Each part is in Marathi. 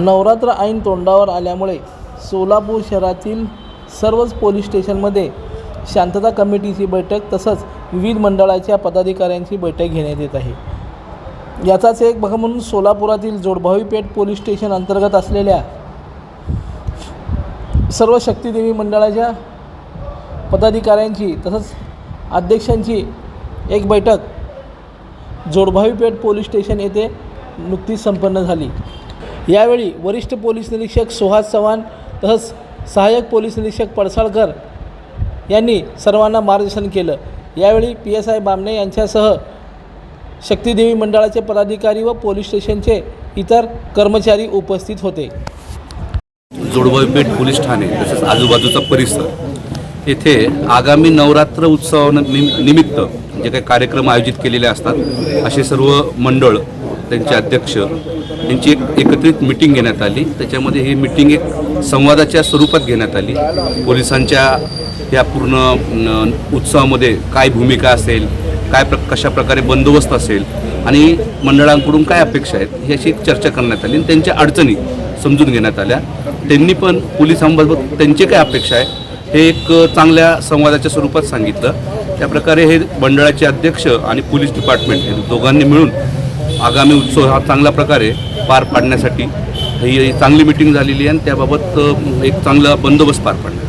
नवरात्र ऐन तोंडावर आल्यामुळे सोलापूर शहरातील सर्वच पोलीस स्टेशनमध्ये शांतता कमिटीची बैठक तसंच विविध मंडळाच्या पदाधिकाऱ्यांची बैठक घेण्यात येत आहे. याचाच एक भाग म्हणून सोलापुरातील जोडभावी पेठ पोलीस स्टेशन अंतर्गत असलेल्या सर्व शक्तीदेवी मंडळाच्या पदाधिकाऱ्यांची तसंच अध्यक्षांची एक बैठक जोडभावी पेठ पोलीस स्टेशन येथे नुकतीच संपन्न झाली. यावेळी वरिष्ठ पोलीस निरीक्षक सुहास चव्हाण तसंच सहाय्यक पोलीस निरीक्षक पडसाळकर यांनी सर्वांना मार्गदर्शन केलं. यावेळी पी एस आय बामणे यांच्यासह शक्तीदेवी मंडळाचे पदाधिकारी व पोलीस स्टेशनचे इतर कर्मचारी उपस्थित होते. जोडबावीपेठ पोलीस ठाणे तसेच आजूबाजूचा परिसर येथे आगामी नवरात्र उत्सव निमित्त जे काही कार्यक्रम आयोजित केलेले असतात असे सर्व मंडळ त्यांचे अध्यक्ष यांची एक एकत्रित मिटिंग घेण्यात आली. त्याच्यामध्ये ही मिटिंग एक संवादाच्या स्वरूपात घेण्यात आली. पोलिसांच्या या पूर्ण न, उत्सवामध्ये काय भूमिका असेल काय प्र कशा प्रकारे बंदोबस्त असेल आणि मंडळांकडून काय अपेक्षा आहेत याची चर्चा करण्यात आली आणि त्यांच्या अडचणी समजून घेण्यात आल्या. त्यांनी पण पोलिसांबाबत त्यांची काय अपेक्षा आहे हे एक चांगल्या संवादाच्या स्वरूपात सांगितलं. त्याप्रकारे हे मंडळाचे अध्यक्ष आणि पोलीस डिपार्टमेंट हे दोघांनी मिळून आगामी उत्सव हा चांगल्या प्रकारे पार पाडण्यासाठी ही चांगली मिटिंग झालेली आहे आणि त्याबाबत एक चांगला बंदोबस्त पार पडला.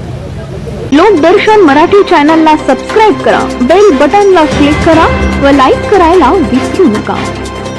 लोकदर्शन मराठी चॅनलला सबस्क्राईब करा बेल बटनला क्लिक करा व लाईक करायला विसरू नका.